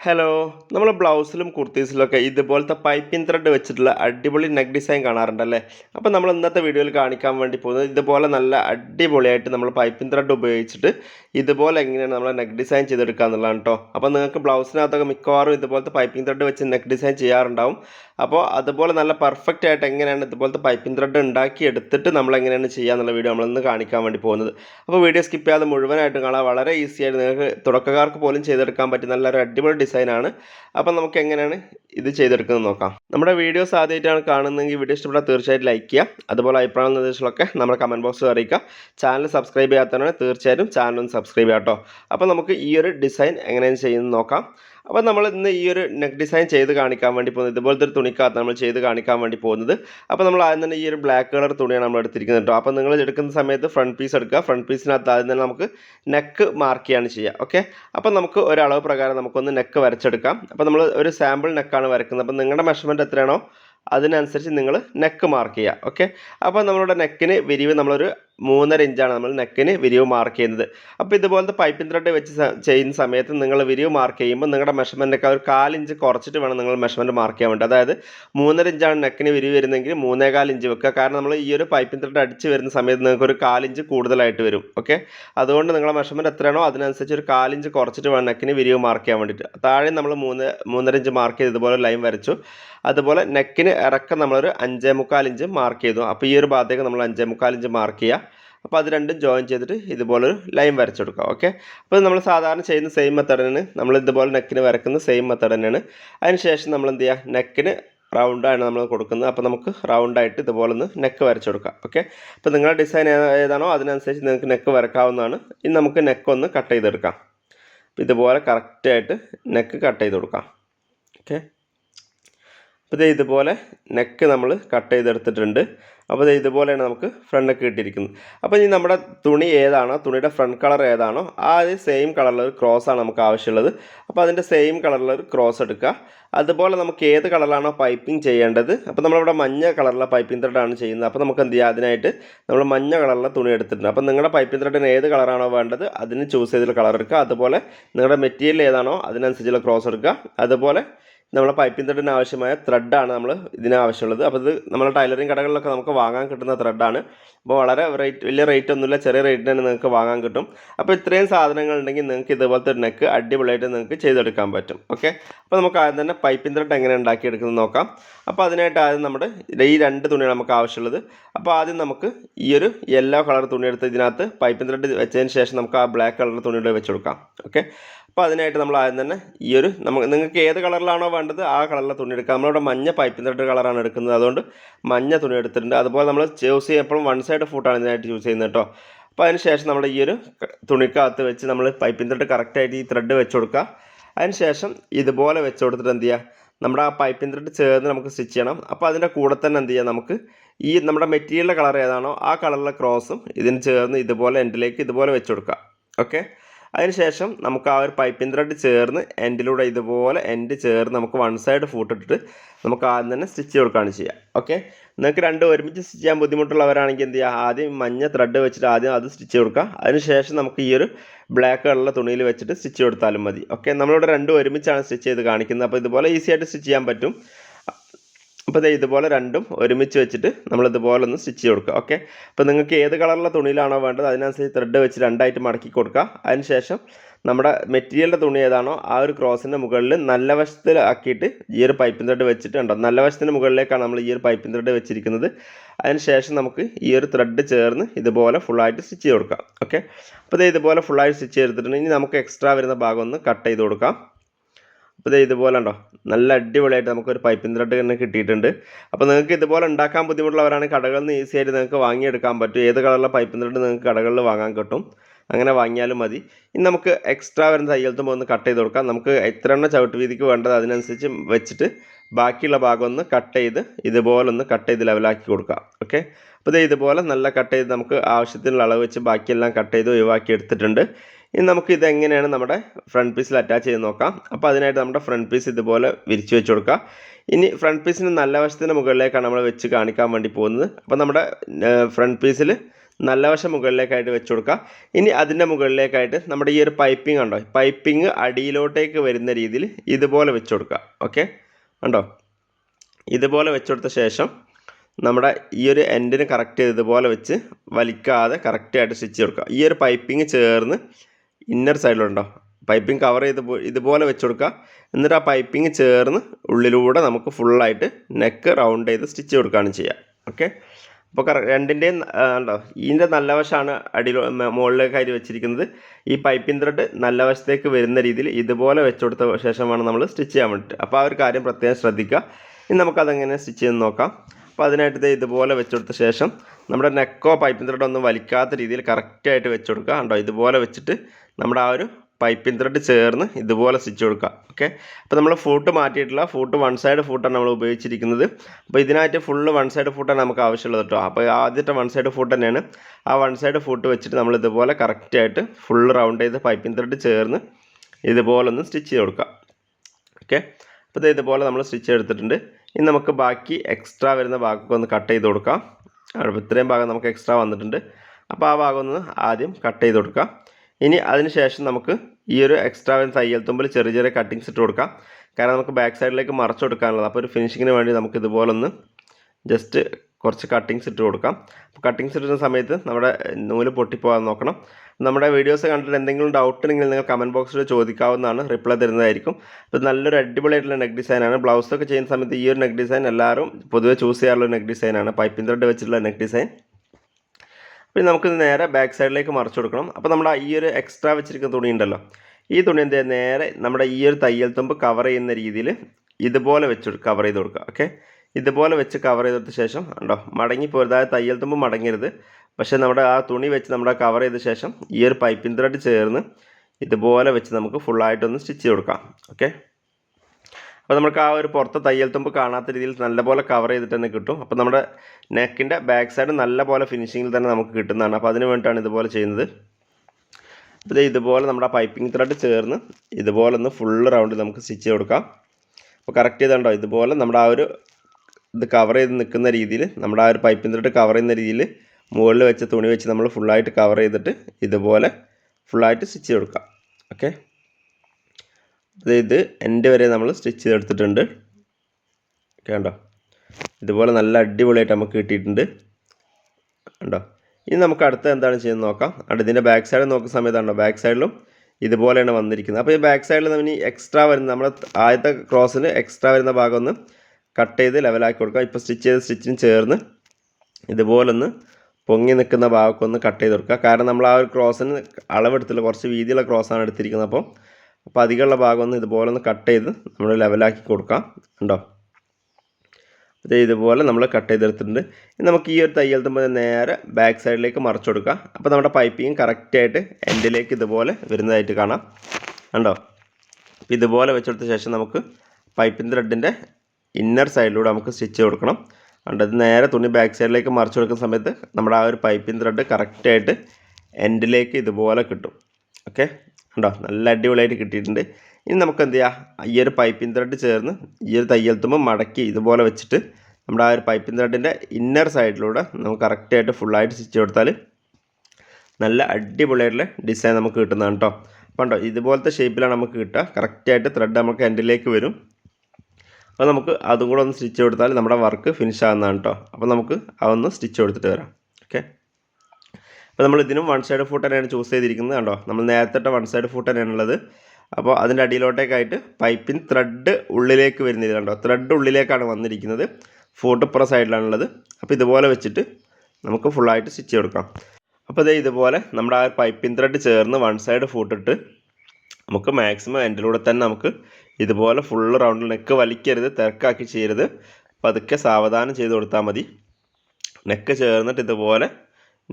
Hello നമ്മൾ ബ്ലൗസിലും കുർത്തീസിലൊക്കെ ഇതുപോലത്തെ piping thread വെച്ചിട്ടുള്ള അടിപൊളി നെക്ക് ഡിസൈൻ കാണാറുണ്ടല്ലേ? അപ്പോൾ നമ്മൾ ഇന്നത്തെ വീഡിയോയിൽ കാണിക്കാൻ വേണ്ടി പോകുന്നത് ഇതുപോലെ നല്ല അടിപൊളിയായിട്ട് നമ്മൾ പൈപ്പിംഗ് ത്രെഡ് ഉപയോഗിച്ചിട്ട് ഇതുപോലെ എങ്ങനെയാണ് നമ്മൾ നെക്ക് ഡിസൈൻ ചെയ്തെടുക്കുക എന്നുള്ളതാണ് കേട്ടോ അപ്പോൾ നിങ്ങൾക്ക് ബ്ലൗസിനകത്തൊക്കെ മിക്കവാറും ഇതുപോലത്തെ പൈപ്പിംഗ് ത്രെഡ് വെച്ച് നെക്ക് ഡിസൈൻ ചെയ്യാറുണ്ടാവും. അപ്പോൾ അതുപോലെ നല്ല പെർഫെക്റ്റ് ആയിട്ട് എങ്ങനെയാണ് ഇതുപോലത്തെ പൈപ്പിംഗ് ത്രെഡ് ഉണ്ടാക്കി എടുത്തിട്ട് നമ്മൾ എങ്ങനെയാണ് ചെയ്യുക എന്നുള്ള വീഡിയോ നമ്മളിന്ന് കാണിക്കാൻ വേണ്ടി പോകുന്നത്. അപ്പോൾ വീഡിയോ സ്കിപ്പ് ചെയ്യാതെ മുഴുവനായിട്ടും കാണാം. വളരെ ഈസി ആയിട്ട് നിങ്ങൾക്ക് തുടക്കക്കാർക്ക് പോലും ചെയ്തെടുക്കാൻ പറ്റുന്ന നല്ലൊരു അടിപൊളി ഡിസൈനാണ് അപ്പോൾ നമുക്ക് എങ്ങനെയാണ് ഇത് ചെയ്തെടുക്കുന്നത് നോക്കാം. നമ്മുടെ വീഡിയോസ് ആദ്യമായിട്ടാണ് കാണുന്നതെങ്കിൽ വീഡിയോ ഇഷ്ടപ്പെട്ടാൽ തീർച്ചയായിട്ടും ലൈക്ക് ചെയ്യുക അതുപോലെ അഭിപ്രായ നിർദ്ദേശങ്ങളൊക്കെ നമ്മുടെ കമന്റ് ബോക്സിൽ അറിയിക്കുക ചാനൽ സബ്സ്ക്രൈബ് ചെയ്യാത്തവരാണ് തീർച്ചയായിട്ടും ചാനൽ ഒന്ന് സബ്സ്ക്രൈബ് ചെയ്യാം അപ്പോൾ നമുക്ക് ഈ ഒരു ഡിസൈൻ എങ്ങനെയാണ് ചെയ്യുന്നത് നോക്കാം. അപ്പോൾ നമ്മൾ ഇന്ന് ഈ ഒരു നെക്ക് ഡിസൈൻ ചെയ്ത് കാണിക്കാൻ വേണ്ടി പോകുന്നത് ഇതുപോലത്തെ ഒരു തുണിക്കകത്ത് നമ്മൾ ചെയ്ത് കാണിക്കാൻ വേണ്ടി പോകുന്നത്. അപ്പോൾ നമ്മൾ ആദ്യം തന്നെ ഈ ഒരു ബ്ലാക്ക് കളർ തുണിയാണ് നമ്മൾ എടുത്തിരിക്കുന്നത് കേട്ടോ അപ്പോൾ നിങ്ങൾ എടുക്കുന്ന സമയത്ത് ഫ്രണ്ട് പീസ് എടുക്കുക. ഫ്രണ്ട് പീസിനകത്ത് ആദ്യം തന്നെ നമുക്ക് നെക്ക് മാർക്ക് ചെയ്യാണ് ചെയ്യുക. ഓക്കെ അപ്പോൾ നമുക്ക് ഒരളവ് പ്രകാരം നമുക്കൊന്ന് നെക്ക് വരച്ചെടുക്കാം. അപ്പോൾ നമ്മൾ ഒരു സാമ്പിൾ നെക്കാണ് വരക്കുന്നത്. അപ്പോൾ നിങ്ങളുടെ മെഷർമെന്റ് എത്രയാണോ അതിനനുസരിച്ച് നിങ്ങൾ നെക്ക് മാർക്ക് ചെയ്യുക. ഓക്കെ അപ്പോൾ നമ്മളുടെ നെക്കിന് വിരിവ് നമ്മളൊരു മൂന്നര ഇഞ്ചാണ് നമ്മൾ നെക്കിന് വിരിവ് മാർക്ക് ചെയ്യുന്നത്. അപ്പോൾ ഇതുപോലത്തെ പൈപ്പിംഗ് ത്രെഡ് വെച്ച് ചെയ്യുന്ന സമയത്ത് നിങ്ങൾ വിരിവ് മാർക്ക് ചെയ്യുമ്പോൾ നിങ്ങളുടെ മെഷർമെന്റൊക്കെ ഒരു കാലിഞ്ച് കുറച്ചിട്ട് വേണം നിങ്ങൾ മെഷർമെന്റ് മാർക്ക് ചെയ്യാൻ വേണ്ടി. അതായത് മൂന്നര ഇഞ്ചാണ് നെക്കിന് വിരിവ് വരുന്നതെങ്കിൽ മൂന്നേകാൽ ഇഞ്ച് വെക്കുക. കാരണം നമ്മൾ ഈ ഒരു പൈപ്പിംഗ് ത്രെഡ് അടിച്ച് വരുന്ന സമയത്ത് നിങ്ങൾക്ക് ഒരു കാലിഞ്ച് കൂടുതലായിട്ട് വരും. ഓക്കെ അതുകൊണ്ട് നിങ്ങളുടെ മെഷർമെന്റ് എത്രയാണോ അതിനനുസരിച്ച് ഒരു കാലിഞ്ച് കുറച്ചിട്ട് വേണം നെക്കിന് വിരിവ് മാർക്ക് ചെയ്യാൻ വേണ്ടിയിട്ട്. താഴെ നമ്മൾ മൂന്ന് മൂന്നര ഇഞ്ച് മാർക്ക് ചെയ്ത് ഇതുപോലെ ലൈൻ വരച്ചു. അതുപോലെ നെക്കിന് ഇറക്കം നമ്മളൊരു അഞ്ചേ മുക്കാൽ ഇഞ്ച് മാർക്ക് ചെയ്തു. അപ്പോൾ ഈ ഒരു ഭാഗത്തേക്ക് നമ്മൾ അഞ്ചേ മുക്കാൽ ഇഞ്ച് മാർക്ക് ചെയ്യുക അപ്പോൾ അത് രണ്ടും ജോയിൻ ചെയ്തിട്ട് ഇതുപോലൊരു ലൈൻ വരച്ചെടുക്കുക ഓക്കെ അപ്പോൾ നമ്മൾ സാധാരണ ചെയ്യുന്ന സെയിം മെത്തേഡ് തന്നെയാണ്. നമ്മൾ ഇതുപോലെ നെക്കിന് വരക്കുന്ന സെയിം മെത്തേഡ് തന്നെയാണ്. അതിനുശേഷം നമ്മൾ എന്ത് ചെയ്യുക? നെക്കിന് റൗണ്ടാണ് നമ്മൾ കൊടുക്കുന്നത്. അപ്പോൾ നമുക്ക് റൗണ്ടായിട്ട് ഇതുപോലെ ഒന്ന് നെക്ക് വരച്ചു കൊടുക്കാം ഓക്കെ അപ്പോൾ നിങ്ങളുടെ ഡിസൈൻ ഏതാണോ അതിനനുസരിച്ച് നിങ്ങൾക്ക് നെക്ക് വരക്കാവുന്നതാണ്. ഇനി നമുക്ക് നെക്ക് ഒന്ന് കട്ട് ചെയ്തെടുക്കാം. ഇതുപോലെ കറക്റ്റായിട്ട് നെക്ക് കട്ട് ചെയ്ത് കൊടുക്കാം ഓക്കെ അപ്പോൾ ദേ ഇതുപോലെ നെക്ക് നമ്മൾ കട്ട് ചെയ്തെടുത്തിട്ടുണ്ട്. അപ്പോൾ ദേ ഇതുപോലെയാണ് നമുക്ക് ഫ്രണ്ട് നെക്ക് കിട്ടിയിരിക്കുന്നത്. അപ്പോൾ ഇനി നമ്മുടെ തുണി ഏതാണോ തുണിയുടെ ഫ്രണ്ട് കളർ ഏതാണോ ആ സെയിം കളറിലൊരു ക്രോസാണ് നമുക്ക് ആവശ്യമുള്ളത്. അപ്പോൾ അതിന്റെ സെയിം കളറിലൊരു ക്രോസ് എടുക്കുക. അതുപോലെ നമുക്ക് ഏത് കളറിലാണോ പൈപ്പിംഗ് ചെയ്യേണ്ടത്. അപ്പോൾ നമ്മളിവിടെ മഞ്ഞ കളറിലെ പൈപ്പിംഗ് ത്രെഡാണ് ചെയ്യുന്നത്. അപ്പോൾ നമുക്ക് എന്ത് ചെയ്യാം? അതിനായിട്ട് നമ്മൾ മഞ്ഞ കളറിലെ തുണി എടുത്തിട്ടുണ്ട്. അപ്പോൾ നിങ്ങളുടെ പൈപ്പിംഗ് ത്രെഡിന് ഏത് കളറാണോ വേണ്ടത് അതിന് ചൂസ് ചെയ്തിട്ടുള്ള കളർ എടുക്കുക. അതുപോലെ നിങ്ങളുടെ മെറ്റീരിയൽ ഏതാണോ അതിനനുസരിച്ചുള്ള ക്രോസ് എടുക്കുക. അതുപോലെ നമ്മളെ പൈപ്പിംഗ് ത്രെഡിന് ആവശ്യമായ ത്രെഡാണ് നമ്മൾ ഇതിന് ആവശ്യമുള്ളത്. അപ്പോൾ ഇത് നമ്മുടെ ടൈലറിങ് കടകളിലൊക്കെ നമുക്ക് വാങ്ങാൻ കിട്ടുന്ന ത്രെഡാണ് അപ്പോൾ വളരെ റേറ്റ് വലിയ റേറ്റ് ഒന്നുമില്ല ചെറിയ റേറ്റിന് തന്നെ നിങ്ങൾക്ക് വാങ്ങാൻ കിട്ടും. അപ്പോൾ ഇത്രയും സാധനങ്ങൾ ഉണ്ടെങ്കിൽ നിങ്ങൾക്ക് ഇതുപോലത്തെ ഒരു നെക്ക് അടിപൊളിയായിട്ട് നിങ്ങൾക്ക് ചെയ്തെടുക്കാൻ പറ്റും. ഓക്കെ അപ്പോൾ നമുക്ക് ആദ്യം തന്നെ പൈപ്പിംഗ് ത്രെഡ് എങ്ങനെ ഉണ്ടാക്കിയെടുക്കുന്നത് നോക്കാം. അപ്പോൾ അതിനായിട്ട് ആദ്യം നമ്മുടെ ഈ രണ്ട് തുണിയാണ് നമുക്ക് ആവശ്യമുള്ളത്. അപ്പോൾ ആദ്യം നമുക്ക് ഈ ഒരു യെല്ലോ കളർ തുണി എടുത്ത് ഇതിനകത്ത് പൈപ്പിംഗ് ത്രെഡ് വെച്ചതിന് ശേഷം നമുക്ക് ആ ബ്ലാക്ക് കളർ തുണിയുടെ വെച്ച് കൊടുക്കാം. ഓക്കെ അപ്പോൾ അതിനായിട്ട് നമ്മൾ ആദ്യം തന്നെ ഈ ഒരു നമുക്ക് നിങ്ങൾക്ക് ഏത് കളറിലാണോ വേണ്ടത് ആ കളറിലെ തുണി എടുക്കുക. നമ്മളിവിടെ മഞ്ഞ പൈപ്പിൻ ത്രെഡ് കളറാണ് എടുക്കുന്നത്. അതുകൊണ്ട് മഞ്ഞ തുണി എടുത്തിട്ടുണ്ട്. അതുപോലെ നമ്മൾ ചൂസ് ചെയ്യുമ്പോഴും വൺ സൈഡ് ഫുട്ടാണ് ഇതിനായിട്ട് ചൂസ് ചെയ്യുന്നത് കേട്ടോ. അപ്പോൾ അതിന് ശേഷം നമ്മൾ ഈ ഒരു തുണിക്കകത്ത് വെച്ച് നമ്മൾ പൈപ്പിൻ ത്രെഡ് കറക്റ്റായിട്ട് ഈ ത്രെഡ് വെച്ച് കൊടുക്കുക. അതിന് ശേഷം ഇതുപോലെ വെച്ച് കൊടുത്തിട്ട് എന്ത് ചെയ്യുക? നമ്മുടെ ആ പൈപ്പിൻ ത്രെഡ് ചേർന്ന് നമുക്ക് സ്റ്റിച്ച് ചെയ്യണം. അപ്പോൾ അതിന്റെ കൂടെ തന്നെ എന്ത് ചെയ്യുക? നമുക്ക് ഈ നമ്മുടെ മെറ്റീരിയലിന്റെ കളർ ഏതാണോ ആ കളറിലെ ക്രോസും ഇതിന് ചേർന്ന് ഇതുപോലെ എൻഡിലേക്ക് ഇതുപോലെ വെച്ച് കൊടുക്കുക. ഓക്കെ അതിനുശേഷം നമുക്ക് ആ ഒരു പൈപ്പിംഗ് ത്രെഡ് ചേർന്ന് എൻഡിലൂടെ ഇതുപോലെ എൻഡ് ചേർന്ന് നമുക്ക് വൺ സൈഡ് ഫൂട്ടിട്ടിട്ട് നമുക്ക് ആദ്യം തന്നെ സ്റ്റിച്ച് കൊടുക്കുകയാണ് ചെയ്യുക. ഓക്കെ നിങ്ങൾക്ക് രണ്ട് ഒരുമിച്ച് സ്റ്റിച്ച് ചെയ്യാൻ ബുദ്ധിമുട്ടുള്ളവരാണെങ്കിൽ എന്ത് ചെയ്യുക? ആദ്യം മഞ്ഞ ത്രെഡ് വെച്ചിട്ട് ആദ്യം അത് സ്റ്റിച്ച് കൊടുക്കുക. അതിനുശേഷം നമുക്ക് ഈ ഒരു ബ്ലാക്ക് കളറിലെ തുണിയിൽ വെച്ചിട്ട് സ്റ്റിച്ച് കൊടുത്താലും മതി. ഓക്കെ നമ്മളിവിടെ രണ്ടും ഒരുമിച്ചാണ് സ്റ്റിച്ച് ചെയ്ത് കാണിക്കുന്നത്. അപ്പോൾ ഇതുപോലെ ഈസി ആയിട്ട് സ്റ്റിച്ച് ചെയ്യാൻ പറ്റും. അപ്പോൾ ദേ ഇതുപോലെ രണ്ടും ഒരുമിച്ച് വെച്ചിട്ട് നമ്മൾ ഇതുപോലെ ഒന്ന് സ്റ്റിച്ച് കൊടുക്കുക ഓക്കെ അപ്പോൾ നിങ്ങൾക്ക് ഏത് കളറുള്ള തുണിയിലാണോ വേണ്ടത് അതിനനുസരിച്ച് ത്രെഡ് വെച്ച് രണ്ടായിട്ട് മടക്കി കൊടുക്കുക. അതിനുശേഷം നമ്മുടെ മെറ്റീരിയലിന്റെ തുണി ഏതാണോ ആ ഒരു ക്രോസിന്റെ മുകളിൽ നല്ല വശത്തിൽ ആക്കിയിട്ട് ഈ ഒരു പൈപ്പിൻ ത്രെഡ് വെച്ചിട്ട് ഉണ്ടോ നല്ല വശത്തിന്റെ മുകളിലേക്കാണ് നമ്മൾ ഈ ഒരു പൈപ്പിൻ ത്രെഡ് വെച്ചിരിക്കുന്നത്. അതിനുശേഷം നമുക്ക് ഈ ഒരു ത്രെഡ് ചേർന്ന് ഇതുപോലെ ഫുള്ളായിട്ട് സ്റ്റിച്ച് ചെയ്ത് കൊടുക്കാം ഓക്കെ അപ്പോൾ ദേ ഇതുപോലെ ഫുള്ളായിട്ട് സ്റ്റിച്ച് ചെയ്തിട്ടുണ്ട് ഇനി നമുക്ക് എക്സ്ട്രാ വരുന്ന ഭാഗം ഒന്ന് കട്ട് ചെയ്ത് കൊടുക്കാം. അപ്പോൾ ഇതേ ഇതുപോലെ ഉണ്ടോ നല്ല അടിപൊളിയായിട്ട് നമുക്കൊരു പൈപ്പിംഗ് ത്രെഡ് തന്നെ കിട്ടിയിട്ടുണ്ട്. അപ്പോൾ നിങ്ങൾക്ക് ഇതുപോലെ ഉണ്ടാക്കാൻ ബുദ്ധിമുട്ടുള്ളവരാണ് കടകളിൽ നിന്ന് ഈസി ആയിട്ട് നിങ്ങൾക്ക് വാങ്ങിയെടുക്കാൻ പറ്റും. ഏത് കളറുള്ള പൈപ്പിംഗ് ത്രെഡ് നിങ്ങൾക്ക് കടകളിൽ വാങ്ങാൻ കിട്ടും. അങ്ങനെ വാങ്ങിയാലും മതി. ഇനി നമുക്ക് എക്സ്ട്രാ വരുന്ന തയ്യലത്തുമ്പോൾ തുമ്പ് ഒന്ന് കട്ട് ചെയ്ത് കൊടുക്കാം. നമുക്ക് എത്ര എണ്ണ ചവിട്ട് വീതിക്ക് വേണ്ടത് അതിനനുസരിച്ച് വെച്ചിട്ട് ബാക്കിയുള്ള ഭാഗം ഒന്ന് കട്ട് ചെയ്ത് ഇതുപോലെ ഒന്ന് കട്ട് ചെയ്ത് ലെവലാക്കി കൊടുക്കാം. ഓക്കെ അപ്പോൾ ദേ ഇതുപോലെ നല്ല കട്ട് ചെയ്ത് നമുക്ക് ആവശ്യത്തിനുള്ള അളവ് വെച്ച് ബാക്കിയെല്ലാം കട്ട് ചെയ്ത് ഒഴിവാക്കി എടുത്തിട്ടുണ്ട്. ഇനി നമുക്ക് ഇതെങ്ങനെയാണ് നമ്മുടെ ഫ്രണ്ട് പീസിൽ അറ്റാച്ച് ചെയ്ത് നോക്കാം. അപ്പോൾ അതിനായിട്ട് നമ്മുടെ ഫ്രണ്ട് പീസ് ഇതുപോലെ വിരിച്ച് വെച്ച് കൊടുക്കുക ഇനി ഫ്രണ്ട് പീസിന് നല്ല വശത്തിന് മുകളിലേക്കാണ് നമ്മൾ വെച്ച് കാണിക്കാൻ വേണ്ടി പോകുന്നത്. അപ്പോൾ നമ്മുടെ ഫ്രണ്ട് പീസിൽ നല്ല വശം മുകളിലേക്കായിട്ട് വെച്ച് കൊടുക്കുക ഇനി അതിന്റെ മുകളിലേക്കായിട്ട് നമ്മുടെ ഈ ഒരു പൈപ്പിംഗ് ഉണ്ടോ പൈപ്പിംഗ് അടിയിലോട്ടേക്ക് വരുന്ന രീതിയിൽ ഇതുപോലെ വെച്ച് കൊടുക്കുക. ഓക്കെ? ഉണ്ടോ ഇതുപോലെ വെച്ച് കൊടുത്ത ശേഷം നമ്മുടെ ഈ ഒരു എൻഡിന് കറക്റ്റ് ഇതുപോലെ വെച്ച് വലിക്കാതെ കറക്റ്റായിട്ട് സ്റ്റിച്ച് കൊടുക്കുക. ഈ ഒരു പൈപ്പിംഗ് ചേർന്ന് ഇന്നർ സൈഡിലുണ്ടോ? പൈപ്പിംഗ് കവർ ചെയ്ത് ഇതുപോലെ വെച്ച് കൊടുക്കുക എന്നിട്ട് ആ പൈപ്പിംഗ് ചേർന്ന് ഉള്ളിലൂടെ നമുക്ക് ഫുള്ളായിട്ട് നെക്ക് റൗണ്ട് ചെയ്ത് സ്റ്റിച്ച് കൊടുക്കുകയാണ് ചെയ്യുക. ഓക്കെ? അപ്പോൾ കറ രണ്ടിന്റെയും ഉണ്ടോ? ഇതിന്റെ നല്ല വശമാണ് അടിയിൽ മുകളിലേക്കായിട്ട് വെച്ചിരിക്കുന്നത്. ഈ പൈപ്പിംഗ് ത്രെഡ് നല്ല വശത്തേക്ക് വരുന്ന രീതിയിൽ ഇതുപോലെ വെച്ച് കൊടുത്ത ശേഷമാണ് നമ്മൾ സ്റ്റിച്ച് ചെയ്യാൻ വേണ്ടിയിട്ട്. അപ്പോൾ ആ ഒരു കാര്യം പ്രത്യേകം ശ്രദ്ധിക്കുക. ഇനി നമുക്കതെങ്ങനെ സ്റ്റിച്ച് ചെയ്ത് നോക്കാം. അപ്പോൾ അതിനായിട്ട് ഇത് ഇതുപോലെ വെച്ച് കൊടുത്ത ശേഷം നമ്മുടെ നെക്കോ പൈപ്പിൻ ത്രെഡ് ഒന്നും വലിക്കാത്ത രീതിയിൽ കറക്റ്റായിട്ട് വെച്ച് കൊടുക്കുക കണ്ടോ? ഇതുപോലെ വെച്ചിട്ട് നമ്മുടെ ആ ഒരു പൈപ്പിൻ ത്രെഡ് ചേർന്ന് ഇതുപോലെ സ്റ്റിച്ച് കൊടുക്കുക. ഓക്കെ? അപ്പോൾ നമ്മൾ ഫൂട്ട് മാറ്റിയിട്ടില്ല ഫൂട്ട് വൺ സൈഡ് ഫൂട്ടാണ് നമ്മൾ ഉപയോഗിച്ചിരിക്കുന്നത്. അപ്പോൾ ഇതിനായിട്ട് ഫുള്ള് വൺ സൈഡ് ഫൂട്ടാണ് നമുക്ക് ആവശ്യമുള്ളത് കേട്ടോ അപ്പോൾ ആദ്യത്തെ വൺ സൈഡ് ഫൂട്ട് തന്നെയാണ്. ആ വൺ സൈഡ് ഫൂട്ട് വെച്ചിട്ട് നമ്മൾ ഇതുപോലെ കറക്റ്റായിട്ട് ഫുള്ള് റൗണ്ട് ചെയ്ത് പൈപ്പിൻ ത്രെഡ് ചേർന്ന് ഇതുപോലെ ഒന്ന് സ്റ്റിച്ച് ചെയ്ത് കൊടുക്കുക. ഓക്കെ? അപ്പോൾ ഇതേ ഇതുപോലെ നമ്മൾ സ്റ്റിച്ച് എടുത്തിട്ടുണ്ട്. ഇനി നമുക്ക് ബാക്കി എക്സ്ട്രാ വരുന്ന ഭാഗമൊക്കെ ഒന്ന് കട്ട് ചെയ്ത് കൊടുക്കാം. അപ്പോൾ ഇത്രയും ഭാഗം നമുക്ക് എക്സ്ട്രാ വന്നിട്ടുണ്ട്. അപ്പോൾ ആ ഭാഗം ഒന്ന് ആദ്യം കട്ട് ചെയ്ത് കൊടുക്കാം. ഇനി അതിന് ശേഷം നമുക്ക് ഈ ഒരു എക്സ്ട്രാ വരുന്ന തയ്യൽ തുമ്പിൽ ചെറിയ ചെറിയ കട്ടിങ്സ് ഇട്ട് കൊടുക്കാം. കാരണം നമുക്ക് ബാക്ക് സൈഡിലേക്ക് മറച്ചു കൊടുക്കാനുള്ളത് അപ്പോൾ ഒരു ഫിനിഷിങ്ങിന് വേണ്ടി നമുക്ക് ഇതുപോലൊന്ന് ജസ്റ്റ് കുറച്ച് കട്ടിങ്സ് ഇട്ട് കൊടുക്കാം. അപ്പോൾ കട്ടിങ്സ് ഇടുന്ന സമയത്ത് നമ്മുടെ നൂൽ പൊട്ടിപ്പോകാൻ നോക്കണം. നമ്മുടെ വീഡിയോസ് കണ്ടിട്ട് എന്തെങ്കിലും ഡൗട്ട് ഉണ്ടെങ്കിൽ നിങ്ങൾ കമന്റ് ബോക്സിൽ ചോദിക്കാവുന്നതാണ്. റിപ്ലൈ തരുന്നതായിരിക്കും. അപ്പോൾ നല്ലൊരു അടിപൊളിയായിട്ടുള്ള നെക്ക് ഡിസൈനാണ് ബ്ലൗസൊക്കെ ചെയ്യുന്ന സമയത്ത് ഈ ഒരു നെക്ക് ഡിസൈൻ എല്ലാവരും പൊതുവെ ചൂസ് ചെയ്യാറുള്ള നെക്ക് ഡിസൈനാണ് പൈപ്പിൻ ത്രെഡ് വെച്ചിട്ടുള്ള നെക്ക് ഡിസൈൻ പിന്നെ നമുക്ക് നേരെ ബാക്ക് സൈഡിലേക്ക് മറിച്ച് കൊടുക്കണം. അപ്പോൾ നമ്മുടെ ഈ ഒരു എക്സ്ട്രാ വെച്ചിരിക്കുന്ന തുണി ഉണ്ടല്ലോ. ഈ തുണി എന്ത് നേരെ നമ്മുടെ ഈ ഒരു തയ്യൽ തുമ്പ് കവർ ചെയ്യുന്ന രീതിയിൽ ഇതുപോലെ വെച്ച് കവർ ചെയ്ത് കൊടുക്കുക. ഓക്കെ ഇതുപോലെ വെച്ച് കവർ ചെയ്തെടുത്ത ശേഷം ഉണ്ടോ മടങ്ങി പോരുത് തയ്യൽ തുമ്പ് മടങ്ങരുത്. പക്ഷേ നമ്മുടെ ആ തുണി വെച്ച് നമ്മുടെ കവർ ചെയ്ത ശേഷം ഈ ഒരു പൈപ്പിംഗ് ത്രെഡ് ചേർന്ന് ഇതുപോലെ വെച്ച് നമുക്ക് ഫുള്ളായിട്ടൊന്ന് സ്റ്റിച്ച് കൊടുക്കാം. ഓക്കെ അപ്പോൾ നമുക്ക് ആ ഒരു പുറത്തെ തയ്യൽ തുമ്പ് കാണാത്ത രീതിയിൽ നല്ലപോലെ കവർ ചെയ്തിട്ട് തന്നെ കിട്ടും. അപ്പോൾ നമ്മുടെ നെക്കിന്റെ ബാക്ക് സൈഡ് നല്ലപോലെ ഫിനിഷിങ്ങിൽ തന്നെ നമുക്ക് കിട്ടുന്നതാണ്. അപ്പോൾ അതിന് വേണ്ടിയിട്ടാണ് ഇതുപോലെ ചെയ്യുന്നത്. ദേ ഇതുപോലെ നമ്മുടെ പൈപ്പിംഗ് ത്രെഡ് ചേർന്ന് ഇതുപോലെ ഒന്ന് ഫുൾ റൗണ്ട് നമുക്ക് സ്റ്റിച്ച് കൊടുക്കാം. അപ്പോൾ കറക്റ്റ് ചെയ്തുണ്ടോ ഇതുപോലെ നമ്മുടെ ആ ഒരു ഇത് കവർ ചെയ്ത് നിൽക്കുന്ന രീതിയിൽ നമ്മുടെ ആ ഒരു പൈപ്പിന്റെ തൊട്ട് കവർ ചെയ്യുന്ന രീതിയിൽ മുകളിൽ വെച്ച തുണി വെച്ച് നമ്മൾ ഫുള്ളായിട്ട് കവർ ചെയ്തിട്ട് ഇതുപോലെ ഫുള്ളായിട്ട് സ്റ്റിച്ച് ചെയ്ത് കൊടുക്കാം. ഓക്കെ ഇത് എന്റെ വരെ നമ്മൾ സ്റ്റിച്ച് ചെയ്തെടുത്തിട്ടുണ്ട് കണ്ടോ? ഇതുപോലെ നല്ല അടിപൊളിയായിട്ട് നമുക്ക് കിട്ടിയിട്ടുണ്ട്. കണ്ടോ? ഇനി നമുക്ക് അടുത്ത എന്താണ് ചെയ്യുന്നത് നോക്കാം. അടുത്ത് ഇതിന്റെ ബാക്ക് സൈഡ് നോക്കുന്ന സമയത്താണോ ബാക്ക് സൈഡിലും ഇതുപോലെയാണ് വന്നിരിക്കുന്നത്. അപ്പോൾ ഈ ബാക്ക് സൈഡിൽ നമ്മൾ എക്സ്ട്രാ വരുന്ന നമ്മുടെ ആദ്യത്തെ ക്രോസിന് എക്സ്ട്രാ വരുന്ന ഭാഗം ഒന്ന് കട്ട് ചെയ്ത് ലെവലാക്കി കൊടുക്കുക. ഇപ്പോൾ സ്റ്റിച്ച് ചെയ്ത് സ്റ്റിച്ചിന് ചേർന്ന് ഇതുപോലൊന്ന് പൊങ്ങി നിൽക്കുന്ന ഭാഗമൊക്കെ ഒന്ന് കട്ട് ചെയ്ത് കൊടുക്കുക. കാരണം നമ്മൾ ആ ഒരു ക്രോസിന് അളവെടുത്തില്ല കുറച്ച് വീതിയുള്ള ക്രോസാണ് എടുത്തിരിക്കുന്നത്. അപ്പം അപ്പോൾ അധികമുള്ള ഭാഗം ഒന്ന് ഇതുപോലെ ഒന്ന് കട്ട് ചെയ്ത് നമ്മൾ ലെവലാക്കി കൊടുക്കാം. ഉണ്ടോ ഇത് ഇതുപോലെ നമ്മൾ കട്ട് ചെയ്തെടുത്തിട്ടുണ്ട്. ഇനി നമുക്ക് ഈ ഒരു തയ്യൽ തുമ്പോൾ നേരെ ബാക്ക് സൈഡിലേക്ക് മറച്ചു കൊടുക്കുക അപ്പോൾ നമ്മുടെ പൈപ്പിങ് കറക്റ്റായിട്ട് എൻഡിലേക്ക് ഇതുപോലെ വരുന്നതായിട്ട് കാണാം. ഉണ്ടോ ഇതുപോലെ വെച്ചെടുത്ത ശേഷം നമുക്ക് പൈപ്പിംഗ് ത്രെഡിന്റെ ഇന്നർ സൈഡിലൂടെ നമുക്ക് സ്റ്റിച്ച് കൊടുക്കണം. കണ്ടോ അത് നേരെ തുണി ബാക്ക് സൈഡിലേക്ക് മറിച്ച് കൊടുക്കുന്ന സമയത്ത് നമ്മുടെ ആ ഒരു പൈപ്പിംഗ് ത്രെഡ് കറക്റ്റായിട്ട് എൻഡിലേക്ക് ഇതുപോലെ കിട്ടും. ഓക്കെ ഉണ്ടോ നല്ല അടിപൊളിയായിട്ട് കിട്ടിയിട്ടുണ്ട്. ഇനി നമുക്ക് എന്ത് ചെയ്യാം? ഈ ഒരു പൈപ്പിംഗ് ത്രെഡ് ചേർന്ന് ഈ ഒരു തയ്യൽ തുമ്പ് മടക്കി ഇതുപോലെ വെച്ചിട്ട് നമ്മുടെ ആ ഒരു പൈപ്പിംഗ് ത്രെഡിന്റെ ഇന്നർ സൈഡിലൂടെ നമുക്ക് കറക്റ്റായിട്ട് ഫുള്ളായിട്ട് സ്റ്റിച്ച് കൊടുത്താൽ നല്ല അടിപൊളിയായിട്ടുള്ള ഡിസൈൻ നമുക്ക് കിട്ടുന്നതാണ് കേട്ടോ അപ്പോൾ ഉണ്ടോ ഇതുപോലത്തെ ഷേപ്പിലാണ് നമുക്ക് കിട്ടുക. കറക്റ്റായിട്ട് ത്രെഡ് നമുക്ക് എൻഡിലേക്ക് വരും. അപ്പോൾ നമുക്ക് അതും കൂടെ ഒന്ന് സ്റ്റിച്ച് കൊടുത്താൽ നമ്മുടെ വർക്ക് ഫിനിഷ് ആകുന്നതാണ് കേട്ടോ അപ്പോൾ നമുക്ക് അതൊന്ന് സ്റ്റിച്ച് കൊടുത്തിട്ട് വരാം. ഓക്കെ അപ്പോൾ നമ്മൾ ഇതിനും വൺ സൈഡ് ഫുട്ട് തന്നെയാണ് ചൂസ് ചെയ്തിരിക്കുന്നത് കണ്ടോ? നമ്മൾ നേരത്തെ വൺ സൈഡ് ഫുട്ട് തന്നെയാണ് ഉള്ളത്. അപ്പോൾ അതിന്റെ അടിയിലോട്ടേക്കായിട്ട് പൈപ്പിൻ ത്രെഡ് ഉള്ളിലേക്ക് വരുന്നത് കണ്ടോ? ത്രെഡ് ഉള്ളിലേക്കാണ് വന്നിരിക്കുന്നത്. ഫോട്ട് ഇപ്പുറ സൈഡിലാണുള്ളത് അപ്പോൾ ഇതുപോലെ വെച്ചിട്ട് നമുക്ക് ഫുള്ളായിട്ട് സ്റ്റിച്ച് കൊടുക്കാം. അപ്പോൾ ഇതേ ഇതുപോലെ നമ്മുടെ ആ പൈപ്പിൻ ത്രെഡ് ചേർന്ന് വൺ സൈഡ് ഫൂട്ടിട്ട് നമുക്ക് മാക്സിമം എൻഡിലൂടെ തന്നെ നമുക്ക് ഇതുപോലെ ഫുള്ള് റൗണ്ടിൽ നെക്ക് വലിക്കരുത് തിരക്കാക്കി ചെയ്യരുത്. പതുക്കെ സാവധാനം ചെയ്ത് കൊടുത്താൽ മതി. നെക്ക് ചേർന്നിട്ട് ഇതുപോലെ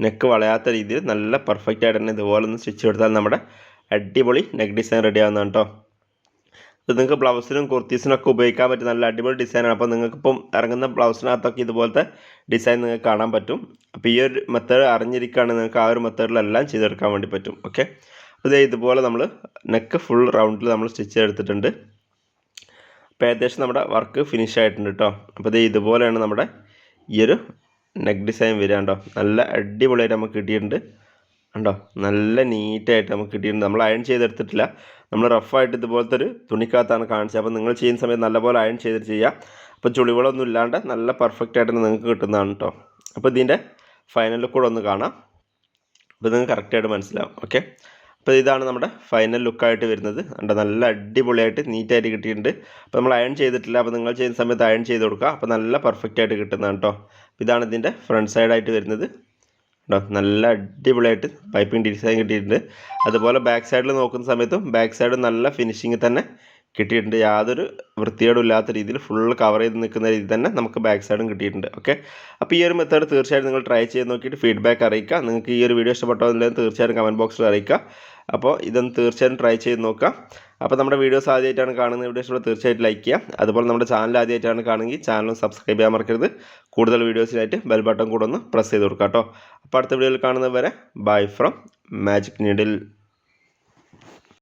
നെക്ക് വളയാത്ത രീതിയിൽ നല്ല പെർഫെക്റ്റ് ആയിട്ട് തന്നെ ഇതുപോലെ ഒന്ന് സ്റ്റിച്ച് കൊടുത്താൽ നമ്മുടെ അടിപൊളി നെക്ക് ഡിസൈൻ റെഡി ആവുന്നതാണ് കേട്ടോ ഇത് നിങ്ങൾക്ക് ബ്ലൗസിനും കുർത്തീസിനും ഒക്കെ ഉപയോഗിക്കാൻ പറ്റും നല്ല അടിപൊളി ഡിസൈനാണ് അപ്പോൾ നിങ്ങൾക്കിപ്പം ഇറങ്ങുന്ന ബ്ലൗസിനകത്തൊക്കെ ഇതുപോലത്തെ ഡിസൈൻ നിങ്ങൾക്ക് കാണാൻ പറ്റും. അപ്പോൾ ഈ ഒരു മെത്തേഡ് അറിഞ്ഞിരിക്കുകയാണെങ്കിൽ നിങ്ങൾക്ക് ആ ഒരു മെത്തേഡിലെല്ലാം ചെയ്തെടുക്കാൻ വേണ്ടി പറ്റും. ഓക്കെ ഇതേ ഇതുപോലെ നമ്മൾ നെക്ക് ഫുൾ റൗണ്ടിൽ നമ്മൾ സ്റ്റിച്ച് ചെയ്തെടുത്തിട്ടുണ്ട്. അപ്പോൾ ഏകദേശം നമ്മുടെ വർക്ക് ഫിനിഷ് ആയിട്ടുണ്ട് കേട്ടോ അപ്പോൾ ഇത് ഇതുപോലെയാണ് നമ്മുടെ ഈ ഒരു നെക്ക് ഡിസൈൻ വരിക കണ്ടോ. നല്ല അടിപൊളിയായിട്ട് നമുക്ക് കിട്ടിയിട്ടുണ്ട് കണ്ടോ. നല്ല നീറ്റായിട്ട് നമുക്ക് കിട്ടിയിട്ടുണ്ട്. നമ്മൾ അയൺ ചെയ്തെടുത്തിട്ടില്ല. നമ്മൾ റഫായിട്ട് ഇതുപോലത്തെ ഒരു തുണിക്കകത്താണ് കാണിച്ചത്. അപ്പോൾ നിങ്ങൾ ചെയ്യുന്ന സമയത്ത് നല്ലപോലെ അയൺ ചെയ്തിട്ട് ചെയ്യുക. അപ്പോൾ ചുളിവുകളൊന്നും ഇല്ലാണ്ട് നല്ല പെർഫെക്റ്റ് ആയിട്ട് നിങ്ങൾക്ക് കിട്ടുന്നതാണ് കേട്ടോ അപ്പോൾ ഇതിന്റെ ഫൈനൽ കൂടെ ഒന്ന് കാണാം. അപ്പോൾ നിങ്ങൾക്ക് കറക്റ്റായിട്ട് മനസ്സിലാവും. ഓക്കെ അപ്പോൾ ഇതാണ് നമ്മുടെ ഫൈനൽ ലുക്കായിട്ട് വരുന്നത്. കണ്ടോ നല്ല അടിപൊളിയായിട്ട് നീറ്റായിട്ട് കിട്ടിയിട്ടുണ്ട്. അപ്പോൾ നമ്മൾ അയൺ ചെയ്തിട്ടില്ല. അപ്പോൾ നിങ്ങൾ ചെയ്യുന്ന സമയത്ത് അയൺ ചെയ്ത് കൊടുക്കുക. അപ്പോൾ നല്ല പെർഫെക്റ്റ് ആയിട്ട് കിട്ടുന്നതാണ് കേട്ടോ. ഇതാണ് ഇതിന്റെ ഫ്രണ്ട് സൈഡായിട്ട് വരുന്നത്. കേട്ടോ നല്ല അടിപൊളിയായിട്ട് പൈപ്പിംഗ് ഡിസൈൻ കിട്ടിയിട്ടുണ്ട്. അതുപോലെ ബാക്ക് സൈഡിൽ നോക്കുന്ന സമയത്തും ബാക്ക് സൈഡ് നല്ല ഫിനിഷിങ് തന്നെ കിട്ടിയിട്ടുണ്ട്. യാതൊരു വൃത്തികേടും ഇല്ലാത്ത രീതിയിൽ ഫുൾ കവർ ചെയ്ത് നിൽക്കുന്ന രീതിയിൽ തന്നെ നമുക്ക് ബാക്ക് സൈഡും കിട്ടിയിട്ടുണ്ട്. ഓക്കെ അപ്പോൾ ഈ ഒരു മെത്തേഡ് തീർച്ചയായിട്ടും നിങ്ങൾ ട്രൈ ചെയ്ത് നോക്കിയിട്ട് ഫീഡ്ബാക്ക് അറിയിക്കുക. നിങ്ങൾക്ക് ഈ ഒരു വീഡിയോ ഇഷ്ടപ്പെട്ടോ എന്നുള്ളത് തീർച്ചയായിട്ടും കമന്റ് ബോക്സിൽ അറിയിക്കുക. അപ്പോൾ ഇതൊന്ന് തീർച്ചയായിട്ടും ട്രൈ ചെയ്ത് നോക്കുക. അപ്പോൾ നമ്മുടെ വീഡിയോസ് ആദ്യമായിട്ടാണ് കാണുന്നത്. വീഡിയോസ് ഇവിടെ തീർച്ചയായിട്ടും ലൈക്ക് ചെയ്യുക. അതുപോലെ നമ്മുടെ ചാനൽ ആദ്യമായിട്ടാണ് കാണുമെങ്കിൽ ചാനലും സബ്സ്ക്രൈബ് ചെയ്യാൻ മറക്കരുത്. കൂടുതൽ വീഡിയോസിനായിട്ട് ബെൽ ബട്ടൺ കൂടെ ഒന്ന് പ്രസ് ചെയ്ത് കൊടുക്കുക കേട്ടോ. അപ്പോൾ അടുത്ത വീഡിയോയിൽ കാണുന്നത് വരെ ബൈ ഫ്രം മാജിക് നീഡിൽ